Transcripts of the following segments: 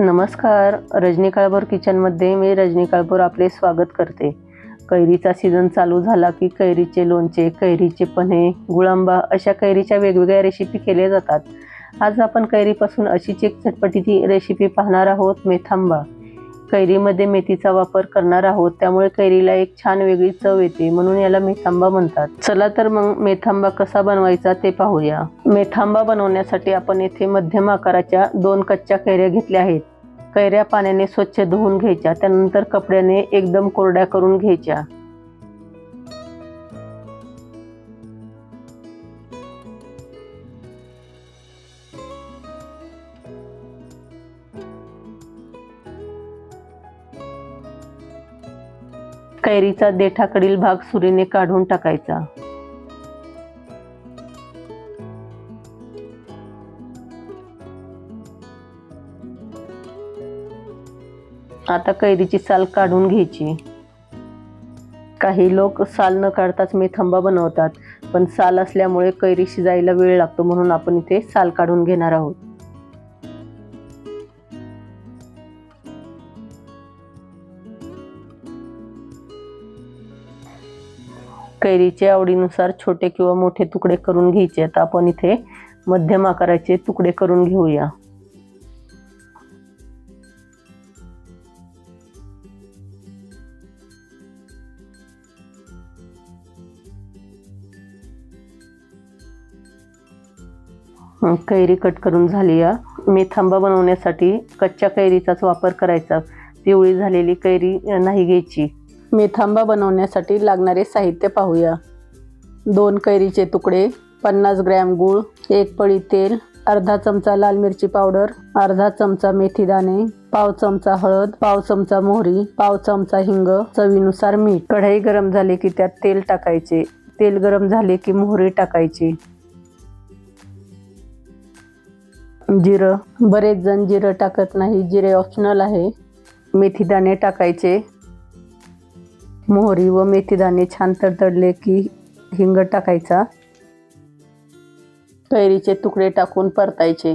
नमस्कार. रजनी काळभोर किचनमध्ये मी रजनी काळभोर आपले स्वागत करते. कैरीचा सीझन चालू झाला की कैरीचे लोणचे कैरीचे पन्हे गुळांबा अशा कैरीच्या वेगवेगळ्या रेसिपी केल्या जातात. आज आपण कैरीपासून अशीच एक चटपटीची रेसिपी पाहणार आहोत मेथांबा. कैरीमध्ये मेथीचा वापर करणार आहोत त्यामुळे कैरीला एक छान वेगळी चव येते म्हणून याला मेथांबा म्हणतात. चला तर मग मेथांबा कसा बनवायचा ते पाहूया. मेथांबा बनवण्यासाठी आपण येथे मध्यम आकाराच्या दोन कच्च्या कैऱ्या घेतल्या आहेत. कैऱ्या पाण्याने स्वच्छ धुवून घ्यायच्या त्यानंतर कपड्याने एकदम कोरड्या करून घ्यायच्या. कैरीचा देठाकडील भाग सुरीने काढून टाकायचा. आता कैरीची साल काढून घ्यायची. काही लोक साल न काढताच मेथंबा बनवतात पण साल असल्यामुळे कैरी शिजायला वेळ लागतो म्हणून आपण इथे साल काढून घेणार आहोत. कैरीचे आवडीनुसार छोटे किंवा मोठे तुकडे करून घ्यायचे आता आपण इथे मध्यम आकाराचे तुकडे करून घेऊया. कैरी कट करून झाली या मेथांबा बनवण्यासाठी कच्च्या कैरीचाच वापर करायचा. पिवळी झालेली कैरी नाही घ्यायची. मेथांबा बनवण्यासाठी लागणारे साहित्य पाहूया. दोन कैरीचे तुकडे पन्नास ग्रॅम गूळ एक पळी तेल अर्धा चमचा लाल मिरची पावडर अर्धा चमचा मेथी दाणे पाव चमचा हळद पाव चमचा मोहरी पाव चमचा हिंग चवीनुसार मीठ. कढई गरम झाली की त्यात तेल टाकायचे. तेल गरम झाले की मोहरी टाकायची. जिरं. बरेच जण जिरं टाकत नाही जिरे ऑप्शनल आहे. मेथी दाणे टाकायचे. मोहरी व मेथीदाणे छान तडतडले की हिंग टाकायचा. कैरीचे तुकडे टाकून परतायचे.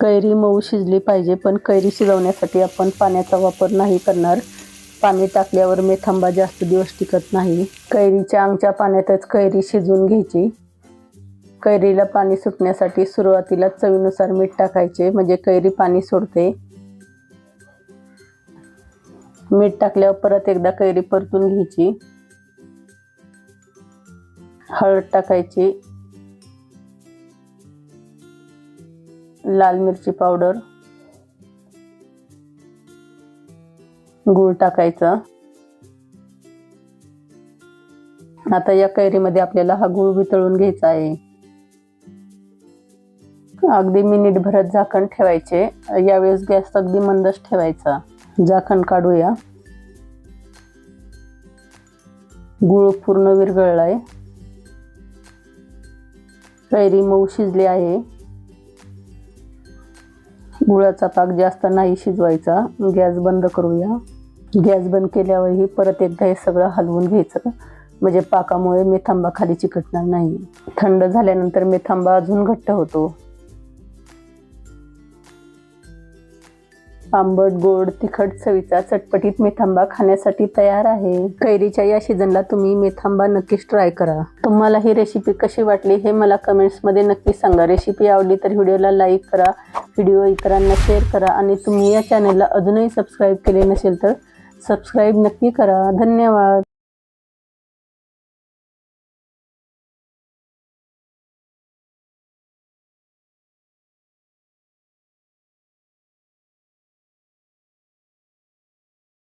कैरी मऊ शिजली पाहिजे पण कैरी शिजवण्यासाठी आपण पाण्याचा वापर नाही करणार. पाणी टाकल्यावर मेथांबा जास्त दिवस टिकत नाही. कैरीच्या अंगच्या पाण्यातच कैरी शिजवून घ्यायची. कैरीला पाणी सुटण्यासाठी सुरुवातीला चवीनुसार मीठ टाकायचे म्हणजे कैरी पाणी सोडते. मीठ टाकल्यावर परत एकदा कैरी परतून घ्यायची. हळद टाकायची. लाल मिरची पावडर. गूळ टाकायचा. आता या कैरीमध्ये आपल्याला हा गूळ वितळून घ्यायचा आहे. अगदी मिनिटभरात झाकण ठेवायचे. यावेळेस गॅस अगदी मंदच ठेवायचा. झाकण काढूया. गुळ पूर्ण विरघळलाय. कैरी मऊ शिजली आहे. गुळाचा पाक जास्त नाही शिजवायचा. गॅस बंद करूया. गॅस बंद केल्यावरही परत एकदा हे सगळं हलवून घ्यायचं. म्हणजे पाकामुळे मेथांबा खाली चिकटणार नाही. थंड झाल्यानंतर मेथांबा अजून घट्ट होतो. आंबट गोड तिखट चवीचा चटपटीत मेथांबा खाण्यासाठी तयार आहे. कैरीच्या या सीझनला तुम्ही मेथांबा नक्कीच ट्राय करा. तुम्हाला ही रेसिपी कशी वाटली हे मला कमेंट्समध्ये नक्की सांगा. रेसिपी आवडली तर व्हिडिओला लाईक करा व्हिडिओ इतरांना शेअर करा आणि तुम्ही या चॅनलला अजूनही सबस्क्राईब केले नसेल तर सबस्क्राईब नक्की करा. धन्यवाद.